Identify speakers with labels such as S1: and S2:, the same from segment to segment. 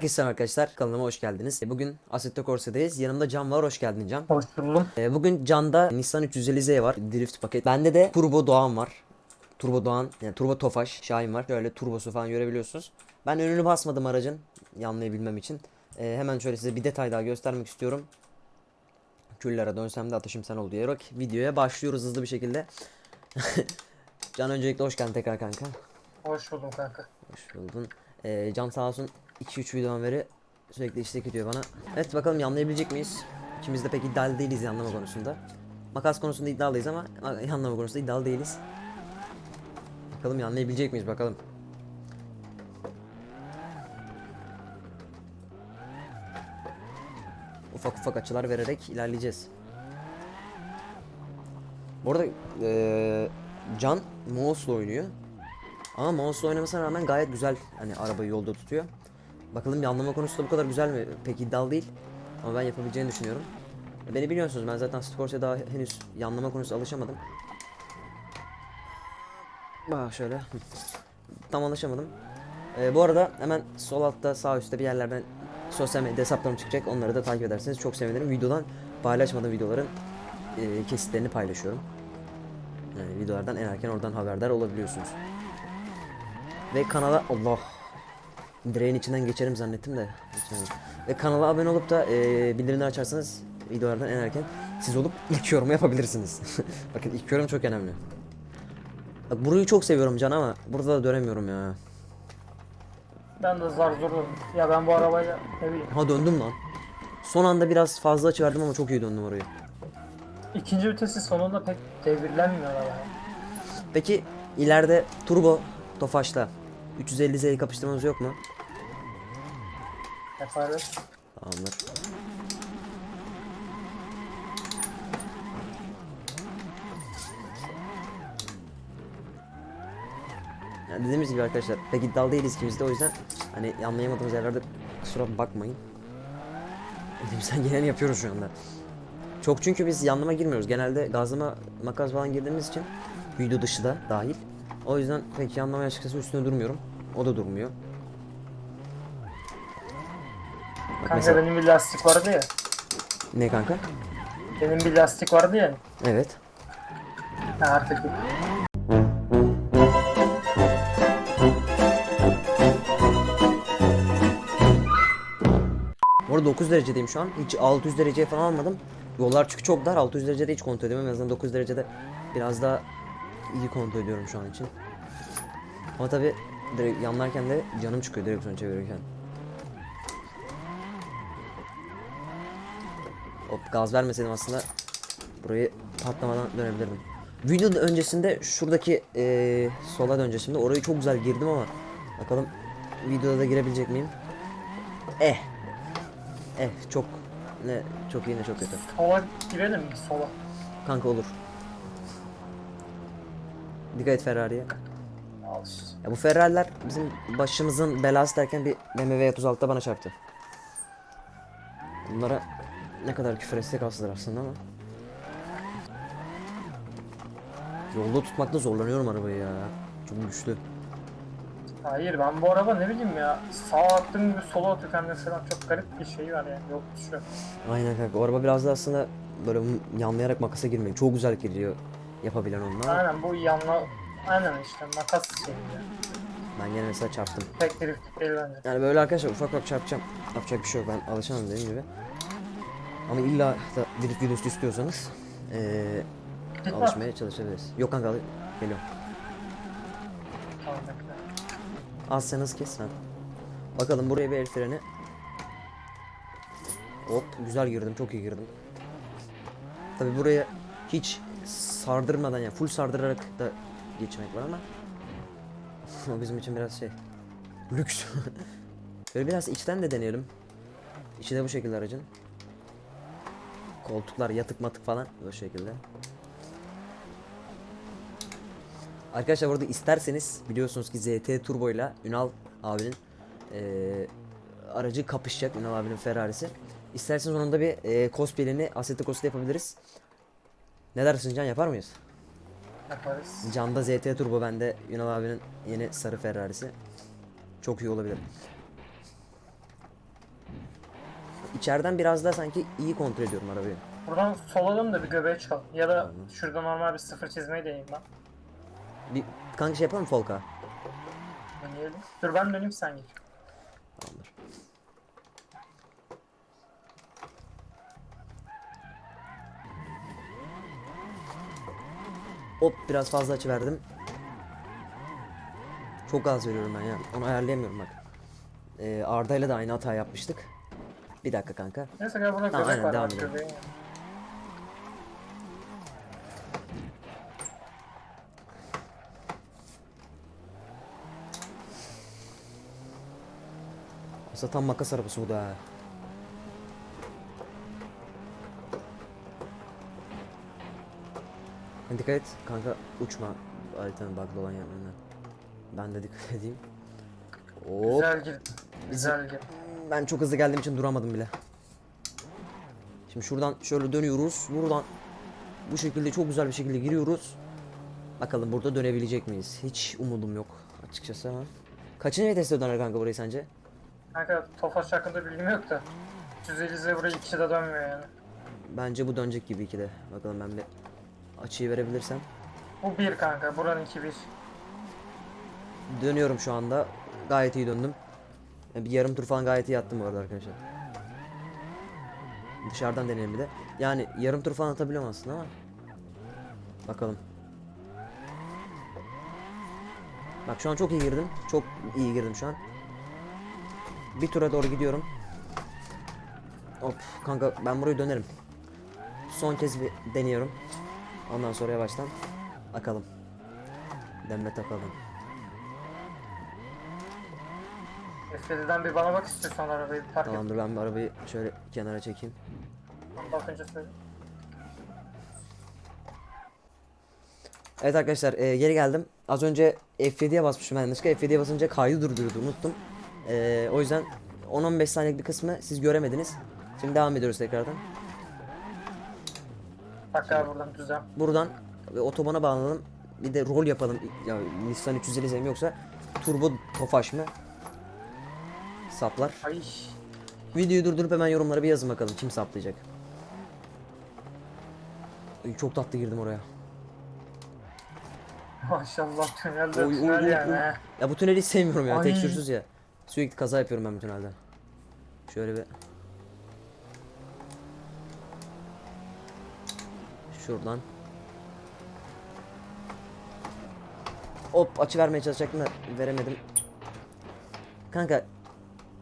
S1: Hepinize selam arkadaşlar. Kanalıma hoş geldiniz. E, Bugün Assetto Corsa'dayız. Yanımda Can var. Hoş geldin Can.
S2: Hoş buldum.
S1: E, Bugün Can'da Nissan 350Z var. Drift paket. Bende de Turbo Doğan var. Turbo Doğan, yani Turbo Tofaş, Şahin var. Şöyle turbosu falan görebiliyorsunuz. Ben önünü basmadım aracın yanlayabilmem için. E, hemen şöyle size bir detay daha göstermek istiyorum. Küllere dönsem de ateşim sen ol diyerek videoya başlıyoruz hızlı bir şekilde. Can öncelikle hoş geldin tekrar kanka.
S2: Hoş buldum kanka.
S1: Hoş buldun. Ee, Can sağ olsun 2-3 videodan beri sürekli istek ediyor bana. Evet bakalım yanlayabilecek miyiz? İkimiz de pek iddialı değiliz yanlama konusunda. Makas konusunda iddialıyız ama ma- yanlama konusunda iddialı değiliz. Bakalım yanlayabilecek miyiz bakalım. Ufak ufak açılar vererek ilerleyeceğiz. Bu arada eee, Can mouse'la oynuyor. Ama mouse'la oynamasına rağmen gayet güzel hani arabayı yolda tutuyor. Bakalım yanlama konusunda bu kadar güzel mi? Pek iddialı değil. Ama ben yapabileceğini düşünüyorum. E, Beni biliyorsunuz ben zaten Scorsese daha henüz yanlama konusunda alışamadım. Bak şöyle. Tam alışamadım. E, bu arada hemen sol altta sağ üstte bir yerlerden sosyal medya hesaplarım çıkacak. Onları da takip ederseniz çok sevinirim. Videodan paylaşmadığım videoların e, kesitlerini paylaşıyorum. Yani videolardan en erken oradan haberdar olabiliyorsunuz. Ve kanala Allah direğin içinden geçerim zannettim de geçemedim. Ve kanala abone olup da e, bildirimleri açarsanız videolardan en erken siz olup ilk yorumu yapabilirsiniz. Bakın ilk yorum çok önemli. Bak burayı çok seviyorum Can ama burada da dönemiyorum ya.
S2: Ben de zar zor döndüm. Ya ben bu arabayla ne bileyim.
S1: Ha döndüm lan. Son anda biraz fazla açı verdim ama çok iyi döndüm orayı.
S2: İkinci vitesi sonunda pek devirlenmiyor araba.
S1: Peki ileride turbo Tofaş'la 350Z'yi kapıştırmamız yok mu?
S2: Yaparız.
S1: Tamamdır. Yani dediğimiz gibi arkadaşlar pek iddialı değiliz ikimiz de o yüzden hani anlayamadığımız yerlerde kusura bakmayın. Elimizden geleni yapıyoruz şu anda. Çok çünkü biz yanlama girmiyoruz. Genelde gazlama makas falan girdiğimiz için video dışı da dahil. O yüzden pek yanlamaya açıkçası üstüne durmuyorum. O da durmuyor.
S2: Kanka
S1: mesela-
S2: benim bir lastik vardı ya.
S1: Ne kanka?
S2: Benim bir lastik vardı ya.
S1: Evet.
S2: Ha, artık yok.
S1: Bu arada 9 derecedeyim şu an. Hiç 600 dereceye falan almadım. Yollar çünkü çok dar. 600 derecede hiç kontrol edemem. En azından 9 derecede biraz daha iyi kontrol ediyorum şu an için. Ama tabi direkt yanlarken de canım çıkıyor direksiyon çevirirken. Hop gaz vermeseydim aslında burayı patlamadan dönebilirdim. Videonun öncesinde şuradaki eee sola şimdi. Orayı çok güzel girdim ama bakalım videoda da girebilecek miyim? Eh. Eh çok ne çok iyi ne çok kötü.
S2: Sola girelim mi? Sola.
S1: Kanka olur. Dikkat et Ferrari'ye. Ya bu Ferrari'ler bizim başımızın belası derken bir BMW 36'da bana çarptı. Bunlara ne kadar küfür etsek azdır aslında ama. Yolda tutmakta zorlanıyorum arabayı ya. Çok güçlü.
S2: Hayır ben bu araba ne bileyim ya. Sağa attığım gibi sola atırken mesela çok garip bir şey var yani. Yok düşüyor.
S1: Aynen kanka. O araba biraz da aslında böyle yanlayarak makasa girmeyi çok güzel giriyor yapabilen onlar.
S2: Aynen bu yanla... Aynen işte makas şeyi ya.
S1: Ben gene mesela çarptım.
S2: Pek drift değil bence.
S1: Yani böyle arkadaşlar ufak ufak çarpacağım. Yapacak bir şey yok ben alışamam dediğim gibi. Ama illa da drift videosu istiyorsanız
S2: bak.
S1: alışmaya çalışabiliriz. Yok kanka geliyorum.
S2: Tamam bekle.
S1: Az sen hız kes sen. Bakalım buraya bir el freni. Hop güzel girdim çok iyi girdim. Tabi buraya hiç sardırmadan yani full sardırarak da geçmek var ama o bizim için biraz şey lüks. Böyle biraz içten de deneyelim. İçi de bu şekilde aracın. Koltuklar yatık matık falan bu şekilde. Arkadaşlar burada isterseniz biliyorsunuz ki ZT Turbo ile Ünal abinin eee, aracı kapışacak Ünal abinin Ferrari'si. İsterseniz onun da bir eee cosplay'ini Assetto Corsa yapabiliriz. Ne dersin Can yapar mıyız?
S2: Yaparız.
S1: Can'da ZT Turbo bende Ünal abinin yeni sarı Ferrari'si. Çok iyi olabilir. İçeriden biraz daha sanki iyi kontrol ediyorum arabayı.
S2: Buradan sol alalım da bir göbeğe çıkalım. Ya da
S1: Tamam.
S2: şurada normal bir sıfır çizmeyi deneyeyim ben.
S1: Bir kanka şey yapalım mı Folka?
S2: Deneyelim. Dur ben döneyim sen git.
S1: Tamamdır. Hop biraz fazla açı verdim. Çok az veriyorum ben ya. Onu ayarlayamıyorum bak. Ee, Arda ile de aynı hata yapmıştık. Bir dakika kanka.
S2: Neyse gel burada
S1: Tamam, aynen, devam edelim. Aslında tam makas arabası bu da. ha. Ha, Dikkat et kanka uçma haritanın bug'lı olan yerlerinden. Ben de dikkat edeyim. Hop.
S2: Güzel gir. Güzel gir.
S1: Ben çok hızlı geldiğim için duramadım bile. Şimdi şuradan şöyle dönüyoruz. Buradan bu şekilde çok güzel bir şekilde giriyoruz. Bakalım burada dönebilecek miyiz? Hiç umudum yok açıkçası ama. Kaçıncı viteste döner kanka burayı sence?
S2: Kanka Tofaş hakkında bilgim yok da. 150 Z buraya ikisi de dönmüyor yani.
S1: Bence bu dönecek gibi iki de. Bakalım ben bir açıyı verebilirsem.
S2: Bu bir kanka. Buranın iki bir.
S1: Dönüyorum şu anda. Gayet iyi döndüm. Yani Bir yarım tur falan gayet iyi attım bu arada arkadaşlar. Dışarıdan deneyelim bir de. Yani yarım tur falan atabiliyorum aslında ama. Bakalım. Bak şu an çok iyi girdim. Çok iyi girdim şu an. Bir tura doğru gidiyorum. Hop kanka ben burayı dönerim. Son kez bir deniyorum. Ondan sonra yavaştan bakalım. Demme takalım.
S2: F7'den bir bana bak istiyorsan arabayı bir park et.
S1: Tamamdır ben bir arabayı şöyle kenara çekeyim.
S2: Bakınca söyle.
S1: Evet arkadaşlar e, geri geldim. Az önce F7'ye basmışım ben yanlışlıkla. F7'ye basınca kaydı durduruyordu unuttum. E, o yüzden 10-15 saniyelik bir kısmı siz göremediniz. Şimdi devam ediyoruz tekrardan.
S2: Abi buradan düzen.
S1: Buradan e, otobana bağlanalım. Bir de rol yapalım. Ya Nissan 350 mi yoksa turbo tofaş mı? Saplar.
S2: Ay.
S1: Videoyu durdurup hemen yorumlara bir yazın bakalım kim saplayacak. Ay, çok tatlı girdim oraya.
S2: Maşallah tünelde
S1: Oy, oy,
S2: tünel
S1: oy,
S2: yani.
S1: oy.
S2: he.
S1: Ya bu tüneli hiç sevmiyorum ya.
S2: Ay.
S1: Tekstürsüz ya. Sürekli kaza yapıyorum ben bu tünelde. Şöyle bir Şuradan. Hop açı vermeye çalışacaktım da veremedim. Kanka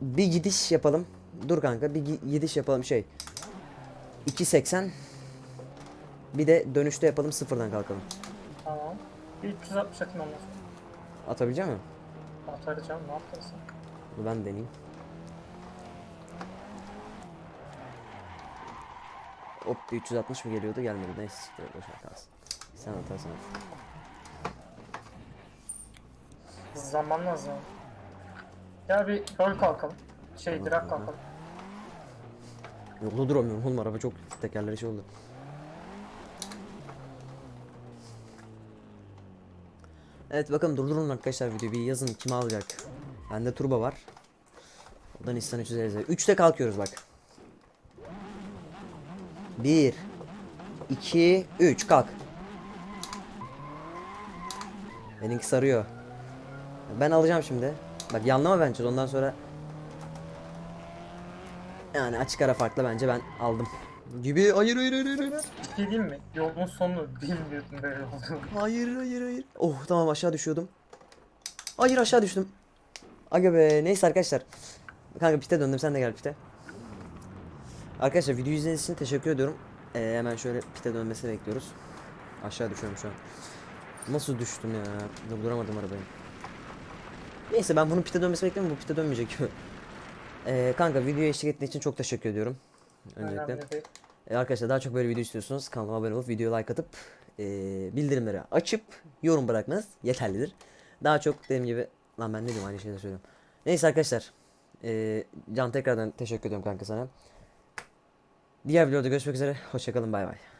S1: bir gidiş yapalım. Dur kanka bir gi- gidiş yapalım şey. 2.80 Bir de dönüşte yapalım sıfırdan kalkalım.
S2: Tamam. Bir 360 atayım ondan sonra.
S1: Atabilecek miyim?
S2: Atarı canım ne yaptın sen?
S1: Dur ben deneyeyim. Hop bir 360 mı geliyordu gelmedi neyse siktir et, boş ver kalsın. Sen atarsan at.
S2: Hızlanman lazım. Gel bir rol kalkalım. Şey
S1: Tamam,
S2: drag
S1: tamam.
S2: kalkalım.
S1: Yolda duramıyorum oğlum araba çok tekerleri şey oldu. Evet bakalım durdurun arkadaşlar videoyu bir yazın kim alacak. Bende turbo var. O da Nissan 350. 3'te kalkıyoruz bak. 1 2 3 kalk. Benimki sarıyor. Ben alacağım şimdi. Bak yanlama bence ondan sonra yani açık ara farklı bence ben aldım. Gibi hayır hayır hayır hayır.
S2: Bir şey diyeyim mi? Yolun sonu bilmiyordum böyle olduğunu.
S1: Hayır hayır hayır. Oh tamam aşağı düşüyordum. Hayır aşağı düştüm. Aga be neyse arkadaşlar. Kanka pite döndüm sen de gel pite. Arkadaşlar video izlediğiniz için teşekkür ediyorum. Ee, hemen şöyle pite dönmesini bekliyoruz. Aşağı düşüyorum şu an. Nasıl düştüm ya? Durduramadım arabayı. Neyse ben bunun pite dönmesini bekliyorum. Bu pite dönmeyecek. Ee, kanka videoya eşlik ettiğin için çok teşekkür ediyorum. Öncelikle.
S2: Önemli değil.
S1: E, arkadaşlar daha çok böyle video istiyorsunuz kanalıma abone olup videoya like atıp e, bildirimleri açıp yorum bırakmanız yeterlidir. Daha çok dediğim gibi lan ben ne diyorum aynı şeyleri söylüyorum. Neyse arkadaşlar e, Can tekrardan teşekkür ediyorum kanka sana. Diğer videoda görüşmek üzere hoşçakalın bay bay.